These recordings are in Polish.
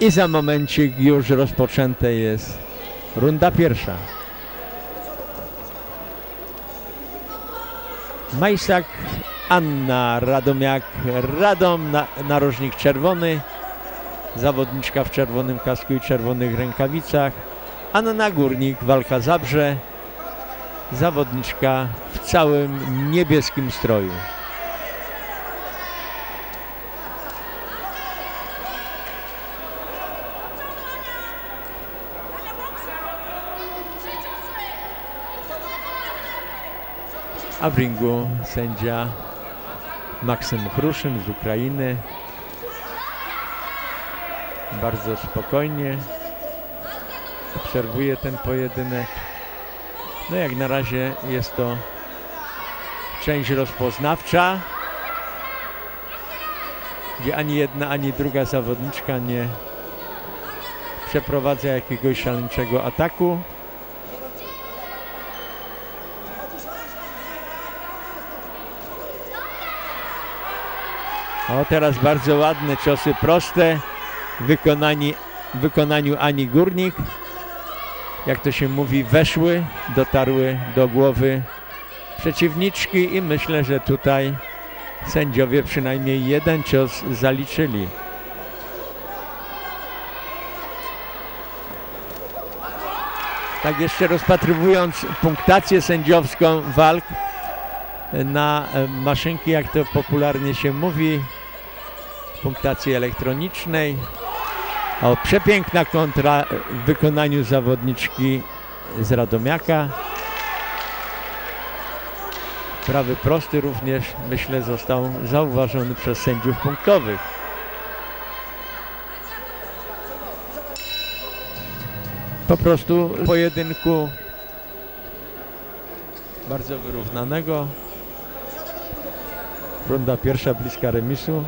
I za momencik już rozpoczęte jest runda pierwsza. Majsak, Anna Radomiak, Radom, na, narożnik czerwony, zawodniczka w czerwonym kasku i czerwonych rękawicach. Anna Górnik, walka Zabrze, zawodniczka w całym niebieskim stroju. A w ringu sędzia Maksym Chruszyn z Ukrainy. Bardzo spokojnie obserwuje ten pojedynek. No jak na razie jest to część rozpoznawcza, gdzie ani jedna, ani druga zawodniczka nie przeprowadza jakiegoś szaleńczego ataku. O, teraz bardzo ładne ciosy proste w wykonani, w wykonaniu Ani Górnik. Jak to się mówi, weszły, dotarły do głowy przeciwniczki i myślę, że tutaj sędziowie przynajmniej jeden cios zaliczyli. Tak jeszcze rozpatrywując punktację sędziowską walk na e, maszynki, jak to popularnie się mówi, punktacji elektronicznej. O, przepiękna kontra w wykonaniu zawodniczki z Radomiaka. Prawy prosty również, myślę, został zauważony przez sędziów punktowych. Po prostu pojedynku bardzo wyrównanego. Runda pierwsza bliska remisu.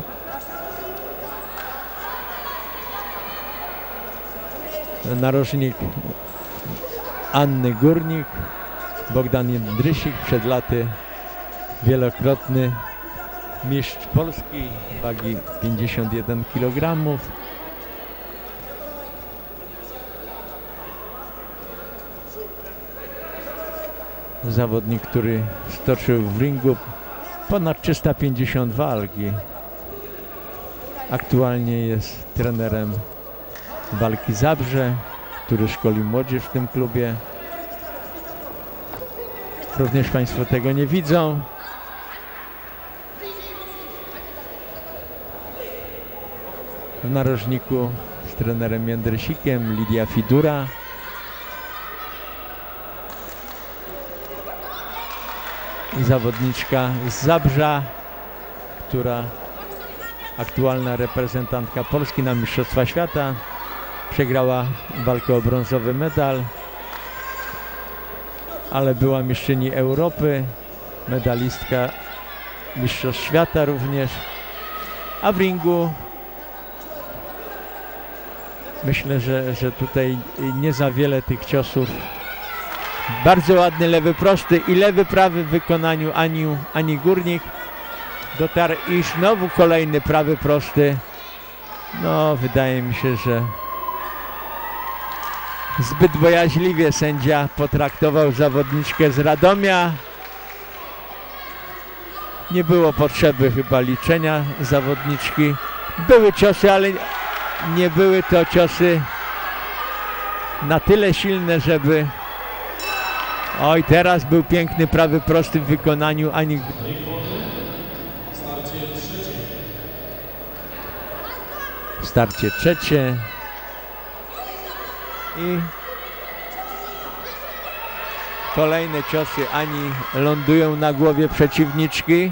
Narożnik Anny Górnik, Bogdan Jędrysik, przed laty wielokrotny mistrz Polski, wagi 51 kg. Zawodnik, który stoczył w ringu ponad 350 walki. Aktualnie jest trenerem walki Zabrze, który szkoli młodzież w tym klubie. Również Państwo tego nie widzą. W narożniku z trenerem Jędrysikiem Lidia Fidura. Zawodniczka z Zabrza, która aktualna reprezentantka Polski na Mistrzostwa Świata. Przegrała walkę o brązowy medal, ale była mistrzyni Europy, medalistka Mistrzostw Świata również. A w ringu myślę, że, że tutaj nie za wiele tych ciosów. Bardzo ładny lewy prosty i lewy prawy w wykonaniu Ani, Ani Górnik. Dotarł i znowu kolejny prawy prosty. No, wydaje mi się, że zbyt bojaźliwie sędzia potraktował zawodniczkę z Radomia. Nie było potrzeby chyba liczenia zawodniczki. Były ciosy, ale nie były to ciosy na tyle silne, żeby... Oj, teraz był piękny prawy prosty w wykonaniu Ani starcie trzecie i kolejne ciosy Ani lądują na głowie przeciwniczki,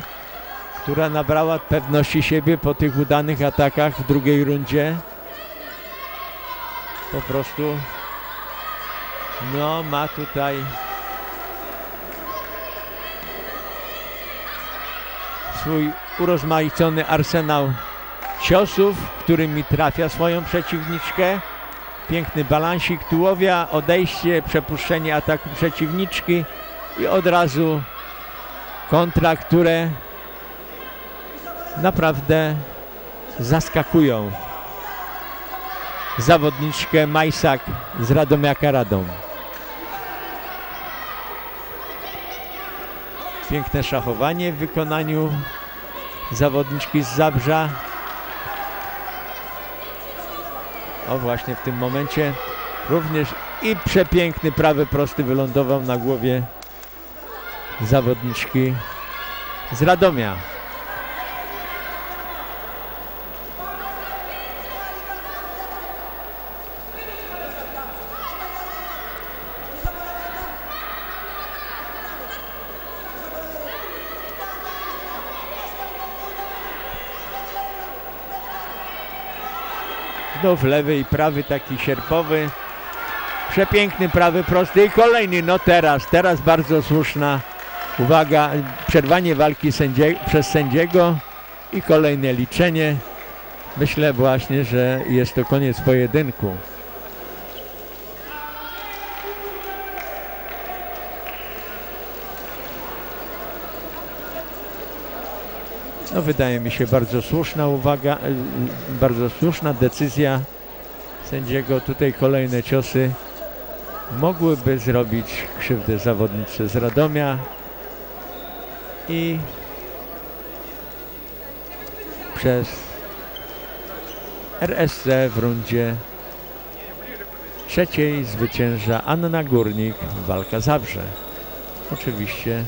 która nabrała pewności siebie po tych udanych atakach w drugiej rundzie. Po prostu no ma tutaj swój urozmaicony arsenał ciosów, którymi trafia swoją przeciwniczkę. Piękny balansik tułowia, odejście, przepuszczenie ataku przeciwniczki i od razu kontra, które naprawdę zaskakują. zawodniczkę Majsak z Radomiaka Radom. Piękne szachowanie w wykonaniu zawodniczki z Zabrza. O właśnie w tym momencie również i przepiękny prawy prosty wylądował na głowie zawodniczki z Radomia. Znów lewy i prawy taki sierpowy. Przepiękny prawy prosty i kolejny, no teraz, teraz bardzo słuszna uwaga, przerwanie walki sędzie, przez sędziego i kolejne liczenie. Myślę właśnie, że jest to koniec pojedynku. No wydaje mi się bardzo słuszna uwaga, y, bardzo słuszna decyzja sędziego. Tutaj kolejne ciosy mogłyby zrobić krzywdę zawodnicy z Radomia i przez RSC w rundzie trzeciej zwycięża Anna Górnik, walka Zabrze. Oczywiście